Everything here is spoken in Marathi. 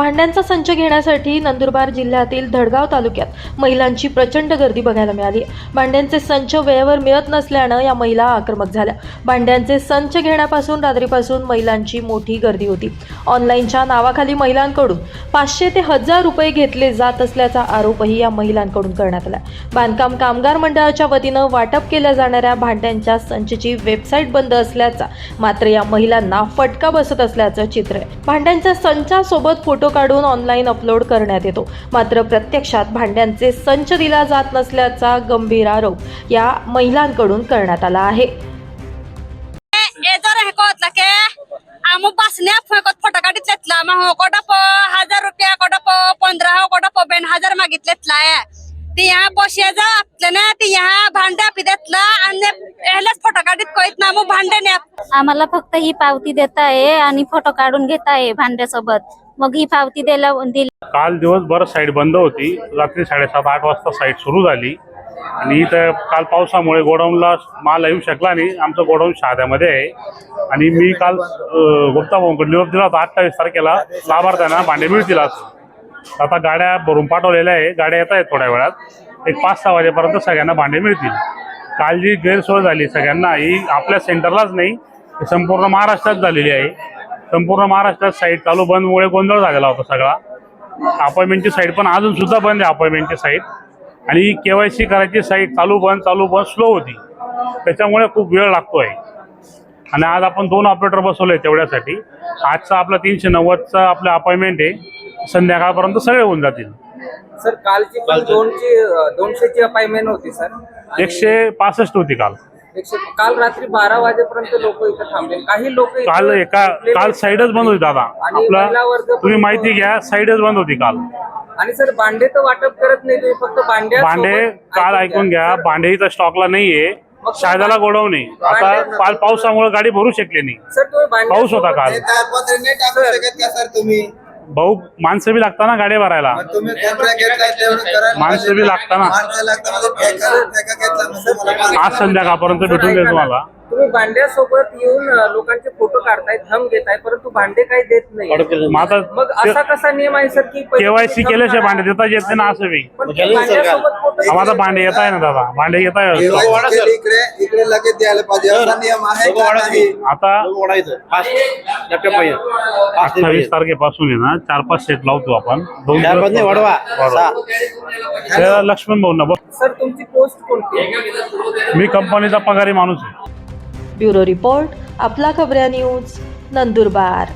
भांड्यांचा संच घेण्यासाठी नंदुरबार जिल्ह्यातील धडगाव तालुक्यात महिलांची प्रचंड गर्दी बघायला मिळाली. भांड्यांचे संच वेळेवर मिळत नसल्यानं या महिला आक्रमक झाल्या. भांड्यांचे संच घेण्यापासून रात्रीपासून महिलांची मोठी गर्दी होती. ऑनलाईनच्या नावाखाली महिलांकडून पाचशे ते हजार रुपये घेतले जात असल्याचा आरोपही या महिलांकडून करण्यात आला. बांधकाम कामगार मंडळाच्या वतीनं वाटप केल्या जाणाऱ्या भांड्यांच्या संचची वेबसाईट बंद असल्याचा मात्र या महिलांना फटका बसत असल्याचं चित्र आहे. भांड्यांच्या संचासोबत फोटो काढून ऑनलाईन अपलोड करण्यात येतो. मात्र प्रत्यक्षात भांड्यांचे संच दिला जात नसल्याचा गंभीर आरोप या महिलांकडून करण्यात आला आहे. बसने फुकत मग कोडप हजार रुपया पंधरा बेन हजार मागितलेतला ती ह्या पोशियाच आपलं ना ती ह्या भांड्या पिद्यातला आणि ह्यालाच फोटो काढीत कोयत ना मग भांड्याने आम्हाला फक्त ही पावती देत आहे आणि फोटो काढून घेत आहे भांड्यासोबत. मग ही पावती द्यायला दिली. काल दिवसभर साईट बंद होती. रात्री साडेसात आठ वाजता साईट सुरू झाली. आणि इथं काल पावसामुळे गोडाऊनला माल येऊ शकला नाही. आमचं गोडाऊन शहाद्यामध्ये आहे. आणि मी काल गुप्ता भाऊकडे निरोप दिला होता. अठ्ठावीस तारखेला लाभार्थ्यांना भांडे मिळतील आता गाड्या भरून पाठवलेल्या आहे. गाड्या येत आहेत थोड्या वेळात. एक पाच सहा वाजेपर्यंत सगळ्यांना भांडे मिळतील. काल जी गैरसोय झाली सगळ्यांना ही आपल्या सेंटरलाच नाही संपूर्ण महाराष्ट्रात झालेली आहे. संपूर्ण महाराष्ट्रात साईट चालू बंदमुळे गोंधळ झालेला होता सगळा. अपॉइंटमेंटची साईट पण अजून सुद्धा बंद आहे अपॉइंटमेंटची साईट आणि के वाय सी करायची साईट चालू बंद चालू बंद स्लो होती. त्याच्यामुळे खूप वेळ लागतोय. आणि आज आपण दोन ऑपरेटर बसवले तेवढ्यासाठी. आजचा आपला तीनशे नव्वदचा आपला अपॉइंटमेंट आहे. संध्याकाळपर्यंत सगळे होऊन जातील. सर कालची दोनशे दोनशेची अपॉइंटमेंट होती सर. एकशे पासष्ट होती काल. काल रात्री बारा वाजेपर्यंत लोक इथं थांबले. काही लोक काल एका काल साईडच बंद होती दादा. आणि आपला तुम्ही माहिती घ्या साईडच बंद होती काल. आणि सर भांडे तर वाटप करत नाही तुम्ही फक्त भांड्या भांडे काल ऐकून घ्या. भांडे इथं स्टॉकला नाहीये. शायदाला गोडवून आहे. आता भांडे- काल पावसामुळे गाडी भरू शकली नाही. सर तुम्ही भांड्या पाऊस होता काल. भाऊ माणसं बी लागता ना गाड्या भरायला माणसं. बी लागता ना. माणसं लागता म्हणजे मला. आज संध्याकाळपर्यंत भेटून देईल तुम्हाला तुम्ही भांड्यासोबत येऊन लोकांचे फोटो काढताय थंब घेताय परंतु भांडे काही देत नाही मग मग असा आता कसा नियम आहे सर की केवायसी केल्याशिवाय. भांडे देता येत नाही ना असं बी आम्हाला भांडे येत आहे ना दादा? भांडे येत आहे इकडे इकडे लगेच द्यायला पाहिजे. असा नियम आहे का नाही? आता ओढायचं फास्ट लॅपटॉप पाहिजे. फास्ट अठ्ठावीस तारखेपासून आहे ना चार पाच सेट लावतो आपण. दोन चार पाच नाही वाढवा. लक्ष्मण भाऊ ना बघ. सर तुमची पोस्ट कोणती? मी कंपनीचा पगारी माणूस आहे. ब्युरो रिपोर्ट आपला खबऱ्या न्यूज नंदुरबार.